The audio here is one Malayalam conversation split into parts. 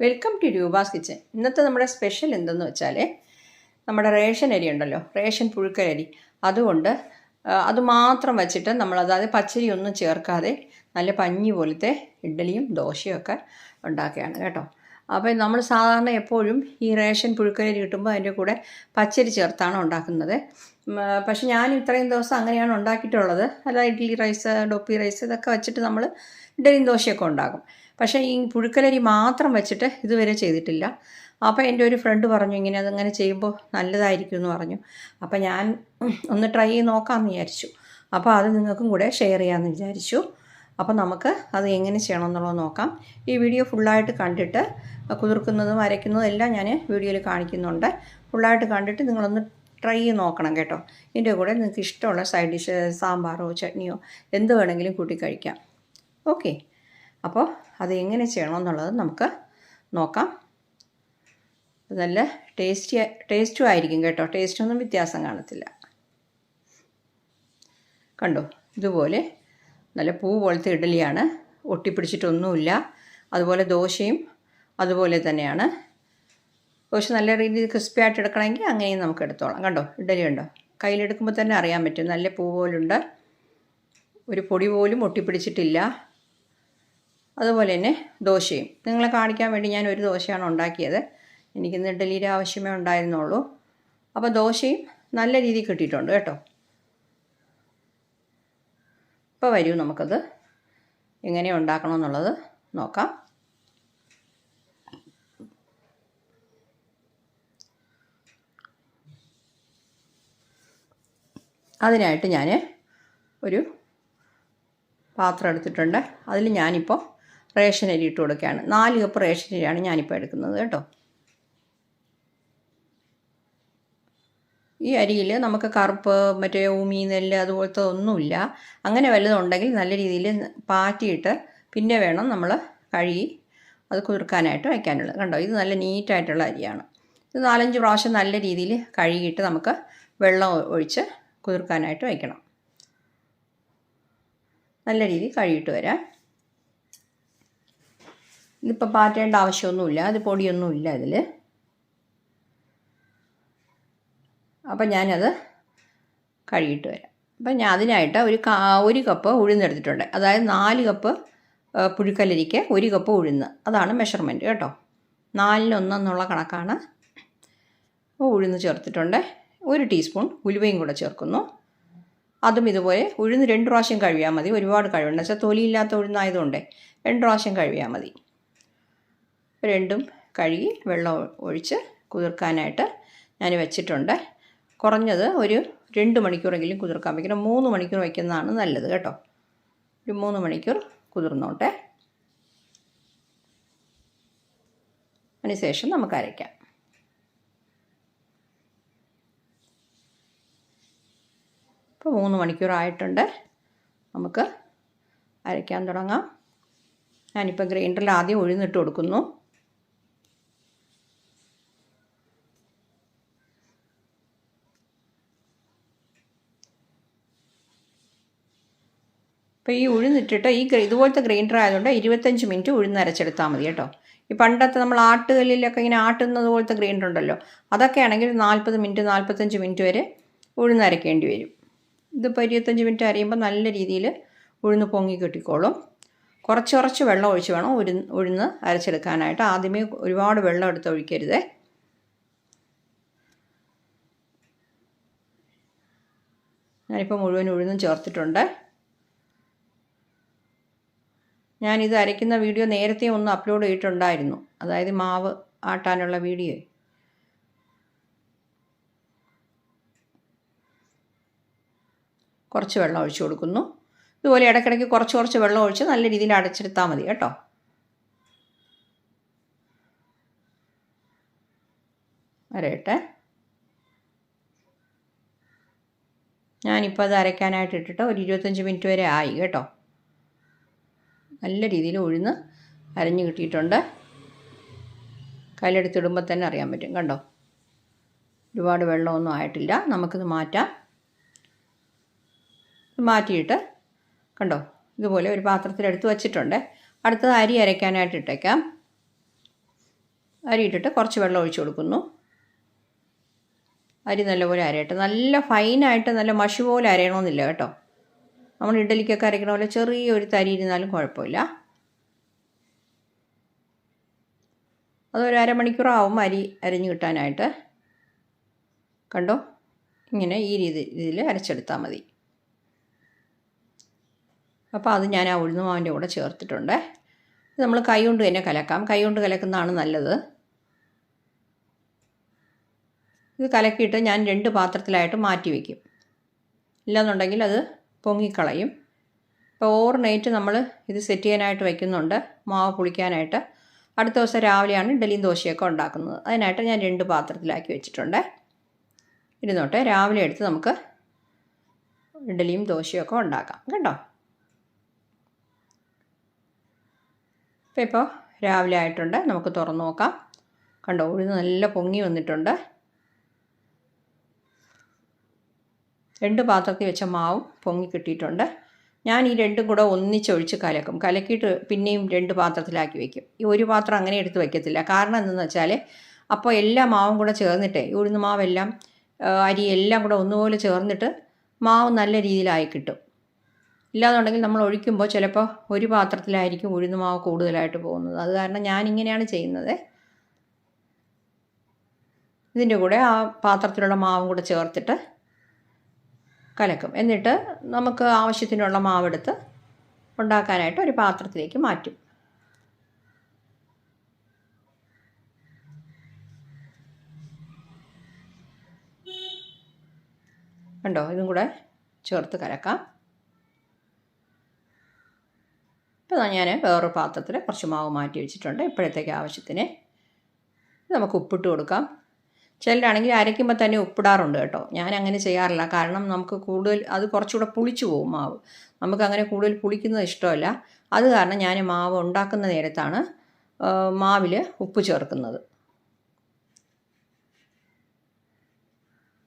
വെൽക്കം ടു രൂപാസ് കിച്ചൻ ഇന്നത്തെ നമ്മുടെ സ്പെഷ്യൽ എന്തെന്ന് വെച്ചാൽ നമ്മുടെ റേഷൻ അരി ഉണ്ടല്ലോ റേഷൻ പുഴുക്കലരി അതുകൊണ്ട് അത് മാത്രം വെച്ചിട്ട് നമ്മൾ അതായത് പച്ചരി ഒന്നും ചേർക്കാതെ നല്ല പഞ്ഞി പോലത്തെ ഇഡ്ഡലിയും ദോശയും ഒക്കെ ഉണ്ടാക്കുകയാണ് കേട്ടോ. അപ്പോൾ നമ്മൾ സാധാരണ എപ്പോഴും ഈ റേഷൻ പുഴുക്കലരി കിട്ടുമ്പോൾ അതിന്റെ കൂടെ പച്ചരി ചേർത്താണ് ഉണ്ടാക്കുന്നത്. പക്ഷേ ഞാൻ ഇത്രയും ദിവസം അങ്ങനെയാണ് ഉണ്ടാക്കിയിട്ടുള്ളത്. അല്ല ഇഡ്ഡലി റൈസ് ഡൊപ്പി റൈസ് ഇതൊക്കെ വെച്ചിട്ട് നമ്മൾ ഇഡ്ഡലിയും ദോശയൊക്കെ ഉണ്ടാക്കും. പക്ഷേ ഈ പുഴുക്കലരി മാത്രം വെച്ചിട്ട് ഇതുവരെ ചെയ്തിട്ടില്ല. അപ്പോൾ എന്റെ ഒരു ഫ്രണ്ട് പറഞ്ഞു ഇങ്ങനെ അതങ്ങനെ ചെയ്യുമ്പോൾ നല്ലതായിരിക്കും എന്ന് പറഞ്ഞു. അപ്പോൾ ഞാൻ ഒന്ന് ട്രൈ ചെയ്ത് നോക്കാമെന്ന് വിചാരിച്ചു. അപ്പോൾ അത് നിങ്ങൾക്കും കൂടെ ഷെയർ ചെയ്യാമെന്ന് വിചാരിച്ചു. അപ്പോൾ നമുക്ക് അത് എങ്ങനെ ചെയ്യണമെന്നുള്ളത് നോക്കാം. ഈ വീഡിയോ ഫുള്ളായിട്ട് കണ്ടിട്ട് കുതിർക്കുന്നതും അരയ്ക്കുന്നതും എല്ലാം ഞാൻ വീഡിയോയിൽ കാണിക്കുന്നുണ്ട്. ഫുള്ളായിട്ട് കണ്ടിട്ട് നിങ്ങളൊന്ന് ട്രൈ ചെയ്ത് നോക്കണം കേട്ടോ. ഇതിന്റെ കൂടെ നിങ്ങൾക്ക് ഇഷ്ടമുള്ള സൈഡ് ഡിഷ് സാമ്പാറോ ചട്നിയോ എന്ത് വേണമെങ്കിലും കൂട്ടി കഴിക്കാം. ഓക്കെ അപ്പോൾ അത് എങ്ങനെ ചെയ്യണമെന്നുള്ളത് നമുക്ക് നോക്കാം. നല്ല ടേസ്റ്റി ടേസ്റ്റും ആയിരിക്കും കേട്ടോ. ടേസ്റ്റൊന്നും വ്യത്യാസം കാണത്തില്ല. കണ്ടോ? ഇതുപോലെ നല്ല പൂ പോലത്തെ ഇഡലിയാണ്. ഒട്ടിപ്പിടിച്ചിട്ടൊന്നുമില്ല. അതുപോലെ ദോശയും അതുപോലെ തന്നെയാണ്. ദോശ നല്ല രീതിയിൽ ക്രിസ്പി ആയിട്ട് എടുക്കണമെങ്കിൽ അങ്ങനെയും നമുക്ക് എടുത്തോളാം. കണ്ടോ? ഇഡലി ഉണ്ടോ കയ്യിലെടുക്കുമ്പോൾ തന്നെ അറിയാൻ പറ്റും. നല്ല പൂ പോലുണ്ട്. ഒരു പൊടി പോലും ഒട്ടിപ്പിടിച്ചിട്ടില്ല. അതുപോലെ തന്നെ ദോശയും. നിങ്ങളെ കാണിക്കാൻ വേണ്ടി ഞാൻ ഒരു ദോശയാണ് ഉണ്ടാക്കിയത്. എനിക്കിന്ന് ഇഡലിയുടെ ആവശ്യമേ ഉണ്ടായിരുന്നുള്ളൂ. അപ്പോൾ ദോശയും നല്ല രീതിയിൽ കിട്ടിയിട്ടുണ്ട് കേട്ടോ. ഇപ്പോൾ വരൂ നമുക്കത് എങ്ങനെ ഉണ്ടാക്കണമെന്നുള്ളത് നോക്കാം. അതിനായിട്ട് ഞാൻ ഒരു പാത്രം എടുത്തിട്ടുണ്ട്. അതിൽ ഞാനിപ്പോൾ റേഷൻ അരി ഇട്ട് കൊടുക്കുകയാണ്. നാല് കപ്പ് റേഷൻ അരിയാണ് ഞാനിപ്പോൾ എടുക്കുന്നത് കേട്ടോ. ഈ അരിയിൽ നമുക്ക് കറുപ്പ് മറ്റേ ഊമി നെല്ല് അതുപോലത്തെ ഒന്നുമില്ല. അങ്ങനെ വല്ലതുണ്ടെങ്കിൽ നല്ല രീതിയിൽ പാറ്റിയിട്ട് പിന്നെ വേണം നമ്മൾ കഴുകി അത് കുതിർക്കാനായിട്ട് വയ്ക്കാനുള്ളത്. കണ്ടോ? ഇത് നല്ല നീറ്റായിട്ടുള്ള അരിയാണ്. ഇത് നാലഞ്ച് പ്രാവശ്യം നല്ല രീതിയിൽ കഴുകിയിട്ട് നമുക്ക് വെള്ളം ഒഴിച്ച് കുതിർക്കാനായിട്ട് വയ്ക്കണം. നല്ല രീതിയിൽ കഴുകിയിട്ട് വരാം. ഇതിപ്പോൾ പാറ്റേണ്ട ആവശ്യമൊന്നുമില്ല അത് പൊടിയൊന്നുമില്ല ഇതിൽ അപ്പം ഞാനത് കഴുകിയിട്ട് വരാം. അപ്പം ഞാൻ അതിനായിട്ട് ഒരു ഒരു കപ്പ് ഉഴുന്നെടുത്തിട്ടുണ്ട് അതായത് നാല് കപ്പ് പുഴുക്കലരിക്ക് ഒരു കപ്പ് ഉഴുന്ന്. അതാണ് മെഷർമെന്റ് കേട്ടോ. നാലിനൊന്നെന്നുള്ള കണക്കാണ്. അപ്പോൾ ഉഴുന്ന് ചേർത്തിട്ടുണ്ട്. ഒരു ടീസ്പൂൺ ഉലുവയും കൂടെ ചേർക്കുന്നു. അതും ഇതുപോലെ ഉഴുന്ന് രണ്ട് പ്രാവശ്യം കഴുകിയാൽ മതി. ഒരുപാട് കഴുകണ്ട വെച്ചാൽ തൊലിയില്ലാത്ത ഉഴുന്നായതുകൊണ്ട് രണ്ട് പ്രാവശ്യം കഴുകിയാൽ മതി. രണ്ടും കഴുകി വെള്ളം ഒഴിച്ച് കുതിർക്കാനായിട്ട് ഞാൻ വെച്ചിട്ടുണ്ട്. കുറഞ്ഞത് ഒരു രണ്ട് മണിക്കൂറെങ്കിലും കുതിർക്കാൻ വയ്ക്കണം മൂന്ന് മണിക്കൂർ വയ്ക്കുന്നതാണ് നല്ലത് കേട്ടോ. ഒരു മൂന്ന് മണിക്കൂർ കുതിർന്നോട്ടെ. അതിനുശേഷം നമുക്ക് അരയ്ക്കാം. ഇപ്പോൾ മൂന്ന് മണിക്കൂറായിട്ടുണ്ട് നമുക്ക് അരയ്ക്കാൻ തുടങ്ങാം. ഞാനിപ്പോൾ ഗ്രൈൻഡറിൽ ആദ്യം ഉഴുന്നിട്ട് കൊടുക്കുന്നു. ഇപ്പോൾ ഈ ഉഴുന്നിട്ടിട്ട് ഈ ഇതുപോലത്തെ ഗ്രൈൻഡർ ആയതുകൊണ്ട് ഇരുപത്തഞ്ച് മിനിറ്റ് ഉഴുന്നരച്ചെടുത്താൽ മതി കേട്ടോ. ഈ പണ്ടത്തെ നമ്മൾ ആട്ടുകല്ലിലൊക്കെ ഇങ്ങനെ ആട്ടുന്നത് പോലത്തെ ഗ്രൈൻഡർ ഉണ്ടല്ലോ അതൊക്കെ ആണെങ്കിൽ നാൽപ്പത് മിനിറ്റ് നാൽപ്പത്തഞ്ച് മിനിറ്റ് വരെ ഉഴുന്നരക്കേണ്ടി വരും. ഇതിപ്പോൾ ഇരുപത്തഞ്ച് മിനിറ്റ് അരയുമ്പോൾ നല്ല രീതിയിൽ ഉഴുന്ന് പൊങ്ങി കിട്ടിക്കോളും. കുറച്ച് കുറച്ച് വെള്ളം ഒഴിച്ച് വേണം ഉരു ഉഴുന്ന് അരച്ചെടുക്കാനായിട്ട്. ആദ്യമേ ഒരുപാട് വെള്ളം എടുത്ത് ഒഴിക്കരുതേ. ഞാനിപ്പോൾ മുഴുവൻ ഉഴുന്നും ചേർത്തിട്ടുണ്ട്. ഞാനിത് അരയ്ക്കുന്ന വീഡിയോ നേരത്തെ ഒന്ന് അപ്ലോഡ് ചെയ്തിട്ടുണ്ടായിരുന്നു. അതായത് മാവ് ആട്ടാനുള്ള വീഡിയോ. കുറച്ച് വെള്ളം ഒഴിച്ചു കൊടുക്കുന്നു. ഇതുപോലെ ഇടയ്ക്കിടയ്ക്ക് കുറച്ച് കുറച്ച് വെള്ളം ഒഴിച്ച് നല്ല രീതിയിൽ അടച്ചെടുത്താൽ മതി കേട്ടോ. അരയട്ടെ. ഞാനിപ്പോൾ അത് അരയ്ക്കാനായിട്ട് ഇട്ടിട്ട് ഒരു ഇരുപത്തഞ്ച് മിനിറ്റ് വരെ ആയി കേട്ടോ. നല്ല രീതിയിൽ ഉഴുന്ന് അരഞ്ഞു കിട്ടിയിട്ടുണ്ട്. കയ്യിലെടുത്തിടുമ്പോൾ തന്നെ അറിയാൻ പറ്റും. കണ്ടോ? ഒരുപാട് വെള്ളമൊന്നും ആയിട്ടില്ല. നമുക്കിത് മാറ്റാം. മാറ്റിയിട്ട് കണ്ടോ? ഇതുപോലെ ഒരു പാത്രത്തിലെടുത്ത് വച്ചിട്ടുണ്ട്. അടുത്തത് അരി അരയ്ക്കാനായിട്ട് ഇട്ടേക്കാം. അരി ഇട്ടിട്ട് കുറച്ച് വെള്ളം ഒഴിച്ചു കൊടുക്കുന്നു. അരി നല്ലപോലെ അരയട്ടെ. നല്ല ഫൈനായിട്ട് നല്ല മഷി പോലെ അരയണമെന്നില്ല കേട്ടോ. നമ്മൾ ഇഡലിക്കൊക്കെ അരയ്ക്കണ പോലെ ചെറിയൊരു തരി ഇരുന്നാലും കുഴപ്പമില്ല. അതൊരു അരമണിക്കൂറാവും അരി അരിഞ്ഞു കിട്ടാനായിട്ട്. കണ്ടോ? ഇങ്ങനെ ഈ രീതി ഇതിൽ അരച്ചെടുത്താൽ മതി. അപ്പോൾ അത് ഞാൻ ആ ഉഴുന്നുമാവിന്റെ കൂടെ ചേർത്തിട്ടുണ്ട്. നമ്മൾ കൈ കൊണ്ട് തന്നെ കലക്കാം. കൈ കൊണ്ട് കലക്കുന്നതാണ് നല്ലത്. ഇത് കലക്കിയിട്ട് ഞാൻ രണ്ട് പാത്രത്തിലായിട്ട് മാറ്റി വയ്ക്കും ഇല്ലെന്നുണ്ടെങ്കിൽ അത് പൊങ്ങിക്കളയും. ഇപ്പോൾ ഓവർനൈറ്റ് നമ്മൾ ഇത് സെറ്റ് ചെയ്യാനായിട്ട് വയ്ക്കുന്നുണ്ട് മാവ് പുളിക്കാനായിട്ട്. അടുത്ത ദിവസം രാവിലെയാണ് ഇഡലിയും ദോശയൊക്കെ ഉണ്ടാക്കുന്നത്. അതിനായിട്ട് ഞാൻ രണ്ട് പാത്രത്തിലാക്കി വെച്ചിട്ടുണ്ട്. ഇരുന്നോട്ടെ രാവിലെ എടുത്ത് നമുക്ക് ഇഡലിയും ദോശയൊക്കെ ഉണ്ടാക്കാം. കേട്ടോ ഇപ്പോൾ ഇപ്പോൾ രാവിലെ ആയിട്ടുണ്ട്. നമുക്ക് തുറന്നു നോക്കാം. കണ്ടോ ഉഴുന്ന് നല്ല പൊങ്ങി വന്നിട്ടുണ്ട്. രണ്ട് പാത്രത്തിൽ വെച്ച മാവും പൊങ്ങി കിട്ടിയിട്ടുണ്ട്. ഞാൻ ഈ രണ്ടും കൂടെ ഒന്നിച്ചൊഴിച്ച് കലക്കും. കലക്കിയിട്ട് പിന്നെയും രണ്ട് പാത്രത്തിലാക്കി വെക്കും. ഈ ഒരു പാത്രം അങ്ങനെ എടുത്ത് വയ്ക്കത്തില്ല കാരണം എന്തെന്ന് വെച്ചാൽ അപ്പോൾ എല്ലാ മാവും കൂടെ ചേർന്നിട്ടേ ഉഴുന്ന് മാവെല്ലാം അരി എല്ലാം കൂടെ ഒന്നുപോലെ ചേർന്നിട്ട് മാവ് നല്ല രീതിയിലായി കിട്ടും. ഇല്ലാന്നുണ്ടെങ്കിൽ നമ്മൾ ഒഴിക്കുമ്പോൾ ചിലപ്പോൾ ഒരു പാത്രത്തിലായിരിക്കും ഉഴുന്ന് മാവ് കൂടുതലായിട്ട് പോകുന്നത്. അത് കാരണം ഞാനിങ്ങനെയാണ് ചെയ്യുന്നത്. ഇതിന്റെ കൂടെ ആ പാത്രത്തിലുള്ള മാവും കൂടെ ചേർത്തിട്ട് കലക്കും. എന്നിട്ട് നമുക്ക് ആവശ്യത്തിനുള്ള മാവെടുത്ത് ഉണ്ടാക്കാനായിട്ട് ഒരു പാത്രത്തിലേക്ക് മാറ്റും. കണ്ടോ? ഇതും കൂടെ ചേർത്ത് കലക്കാം. ഇപ്പോൾ ഞാൻ വേറൊരു പാത്രത്തിൽ കുറച്ച് മാവ് മാറ്റി വെച്ചിട്ടുണ്ട്. ഇപ്പോഴത്തേക്ക് ആവശ്യത്തിന് നമുക്ക് ഉപ്പിട്ട് കൊടുക്കാം. ചിലരാണെങ്കിൽ അരയ്ക്കുമ്പോൾ തന്നെ ഉപ്പിടാറുണ്ട് കേട്ടോ. ഞാൻ അങ്ങനെ ചെയ്യാറില്ല. കാരണം നമുക്ക് കൂടുതൽ അത് കുറച്ചുകൂടെ പുളിച്ചു പോകും മാവ്. നമുക്ക് അങ്ങനെ കൂടുതൽ പുളിക്കുന്നത് ഇഷ്ടമല്ല. അത് കാരണം ഞാൻ മാവ് ഉണ്ടാക്കുന്ന നേരത്താണ് മാവിൽ ഉപ്പ് ചേർക്കുന്നത്.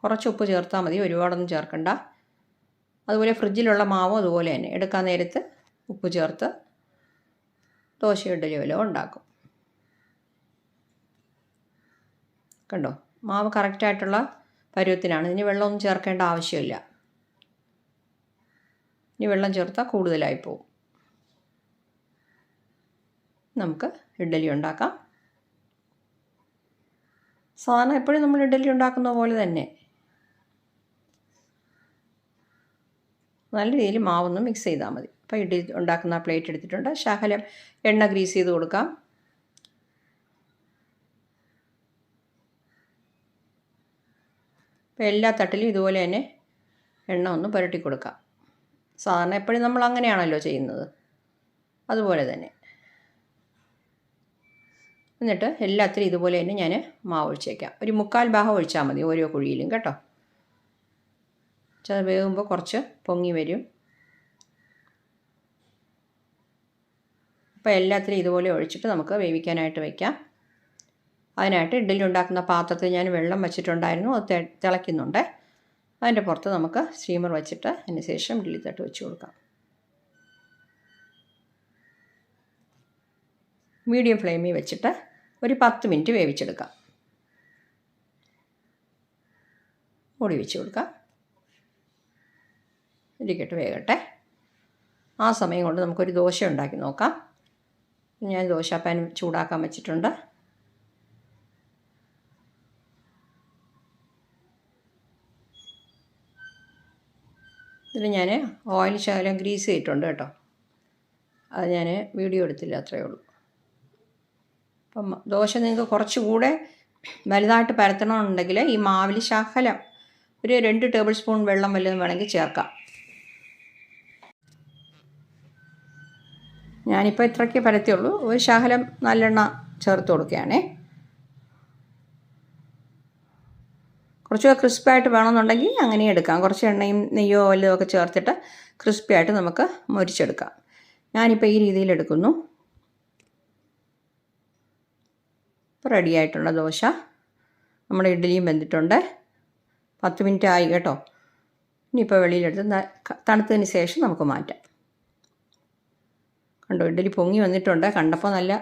കുറച്ച് ഉപ്പ് ചേർത്താൽ മതി. ഒരുപാടൊന്നും ചേർക്കണ്ട. അതുപോലെ ഫ്രിഡ്ജിലുള്ള മാവും അതുപോലെ തന്നെ. എടുക്കാൻ നേരത്ത് ഉപ്പ് ചേർത്ത് ദോശ ഇഡലി ഉണ്ടാക്കും. കണ്ടോ? മാവ് കറക്റ്റായിട്ടുള്ള പരുവത്തിനാണ്. ഇനി വെള്ളമൊന്നും ചേർക്കേണ്ട ആവശ്യമില്ല. ഇനി വെള്ളം ചേർത്താൽ കൂടുതലായി പോവും. നമുക്ക് ഇഡ്ഡലി ഉണ്ടാക്കാം. സാധാരണ എപ്പോഴും നമ്മൾ ഇഡ്ഡലി ഉണ്ടാക്കുന്ന പോലെ തന്നെ. നല്ല രീതിയിൽ മാവൊന്ന് മിക്സ് ചെയ്താൽ മതി. അപ്പോൾ ഇഡ്ഡലി ഉണ്ടാക്കുന്ന പ്ലേറ്റ് എടുത്തിട്ടുണ്ട്. ശകലം എണ്ണ ഗ്രീസ് ചെയ്ത് കൊടുക്കാം. അപ്പോൾ എല്ലാ തട്ടിലും ഇതുപോലെ തന്നെ എണ്ണ ഒന്ന് പുരട്ടി കൊടുക്കാം. സാധാരണ എപ്പോഴും നമ്മൾ അങ്ങനെയാണല്ലോ ചെയ്യുന്നത്. അതുപോലെ തന്നെ. എന്നിട്ട് എല്ലാത്തിലും ഇതുപോലെ തന്നെ ഞാൻ മാവ് ഒഴിച്ചേക്കാം ഒരു മുക്കാൽ ഭാഗം ഒഴിച്ചാൽ മതി ഓരോ കുഴിയിലും കേട്ടോ. അത് വേകുമ്പോൾ കുറച്ച് പൊങ്ങി വരും. അപ്പോൾ എല്ലാത്തിലും ഇതുപോലെ ഒഴിച്ചിട്ട് നമുക്ക് വേവിക്കാനായിട്ട് വയ്ക്കാം അതിനായിട്ട് ഇഡ്ഡലി ഉണ്ടാക്കുന്ന പാത്രത്തിൽ ഞാൻ വെള്ളം വെച്ചിട്ടുണ്ടായിരുന്നു. അത് തിളയ്ക്കുന്നുണ്ട്. അതിന്റെ പുറത്ത് നമുക്ക് സ്റ്റീമർ വെച്ചിട്ട് അതിന് ശേഷം ഇഡ്ഡലി തട്ട് വെച്ച് കൊടുക്കാം. മീഡിയം ഫ്ലെയിമിൽ വെച്ചിട്ട് ഒരു പത്ത് മിനിറ്റ് വേവിച്ചെടുക്കാം. മൂടി വെച്ച് കൊടുക്കാം. ഇരിക്കട്ടെ വേകട്ടെ. ആ സമയം കൊണ്ട് നമുക്കൊരു ദോശ ഉണ്ടാക്കി നോക്കാം. ഞാൻ ദോശ പാൻ ചൂടാക്കാൻ വെച്ചിട്ടുണ്ട്. ഇതിൽ ഞാൻ ഓയിൽ ശകലം ഗ്രീസ് ചെയ്തിട്ടുണ്ട് കേട്ടോ. അത് ഞാൻ വീഡിയോ എടുത്തില്ല അത്രയേ ഉള്ളൂ. അപ്പം ദോശ നിങ്ങൾക്ക് കുറച്ചുകൂടെ വലുതായിട്ട് പരത്തണമെന്നുണ്ടെങ്കിൽ ഈ മാവിൽ ശകലം ഒരു രണ്ട് ടേബിൾ സ്പൂൺ വെള്ളം വല്ലതും വേണമെങ്കിൽ ചേർക്കാം. ഞാനിപ്പോൾ ഇത്രയ്ക്ക് പരത്തിയുള്ളൂ. ഒരു ശകലം നല്ലെണ്ണ ചേർത്ത് കൊടുക്കുകയാണേ. കുറച്ചുകൂടെ ക്രിസ്പായിട്ട് വേണമെന്നുണ്ടെങ്കിൽ അങ്ങനെ എടുക്കാം. കുറച്ച് എണ്ണയും നെയ്യോ വല്ലതും ഒക്കെ ചേർത്തിട്ട് ക്രിസ്പി ആയിട്ട് നമുക്ക് മുരിച്ചെടുക്കാം. ഞാനിപ്പോൾ ഈ രീതിയിൽ എടുക്കുന്നു. ഇപ്പോൾ റെഡി ആയിട്ടുള്ള ദോശ നമ്മുടെ ഇഡ്ഡലിയും വെന്തിട്ടുണ്ട്. പത്ത് മിനിറ്റ് ആയി കേട്ടോ. ഇനിയിപ്പോൾ വെളിയിലെടുത്ത് തണുത്തതിന് ശേഷം നമുക്ക് മാറ്റാം. കണ്ടോ ഇഡ്ഡലി പൊങ്ങി വന്നിട്ടുണ്ട്. കണ്ടപ്പോൾ നല്ല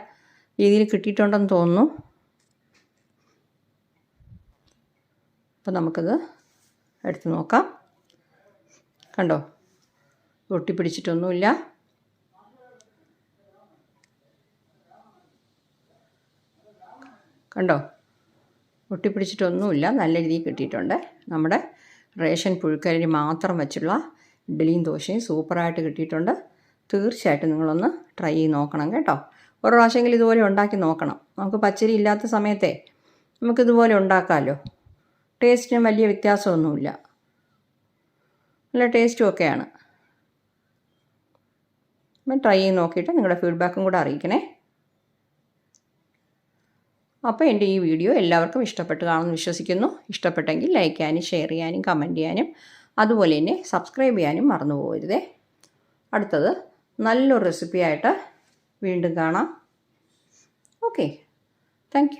രീതിയിൽ കിട്ടിയിട്ടുണ്ടെന്ന് തോന്നുന്നു. അപ്പോൾ നമുക്കത് എടുത്ത് നോക്കാം. കണ്ടോ? ഒട്ടിപ്പിടിച്ചിട്ടൊന്നുമില്ല. കണ്ടോ? ഒട്ടിപ്പിടിച്ചിട്ടൊന്നുമില്ല. നല്ല രീതിയിൽ കിട്ടിയിട്ടുണ്ട്. നമ്മുടെ റേഷൻ പുഴുക്കരി മാത്രം വെച്ചുള്ള ഇഡ്ഡലിയും ദോശയും സൂപ്പറായിട്ട് കിട്ടിയിട്ടുണ്ട്. തീർച്ചയായിട്ടും നിങ്ങളൊന്ന് ട്രൈ ചെയ്ത് നോക്കണം കേട്ടോ. ഒരു പ്രാവശ്യമെങ്കിലും ഇതുപോലെ ഉണ്ടാക്കി നോക്കണം. നമുക്ക് പച്ചരി ഇല്ലാത്ത സമയത്തെ നമുക്കിതുപോലെ ഉണ്ടാക്കാമല്ലോ ടേസ്റ്റിന് വലിയ വ്യത്യാസമൊന്നുമില്ല. നല്ല ടേസ്റ്റും ഒക്കെയാണ്. അപ്പം ട്രൈ ചെയ്ത് നോക്കിയിട്ട് നിങ്ങളുടെ ഫീഡ്ബാക്കും കൂടെ അറിയിക്കണേ. അപ്പോൾ എന്റെ ഈ വീഡിയോ എല്ലാവർക്കും ഇഷ്ടപ്പെട്ട് കാണുമെന്ന് വിശ്വസിക്കുന്നു. ഇഷ്ടപ്പെട്ടെങ്കിൽ ലൈക്ക് ചെയ്യാനും ഷെയർ ചെയ്യാനും കമന്റ് ചെയ്യാനും അതുപോലെ തന്നെ സബ്സ്ക്രൈബ് ചെയ്യാനും മറന്നു പോകരുതേ. അടുത്തത് നല്ലൊരു റെസിപ്പിയായിട്ട് വീണ്ടും കാണാം. ഓക്കെ. താങ്ക്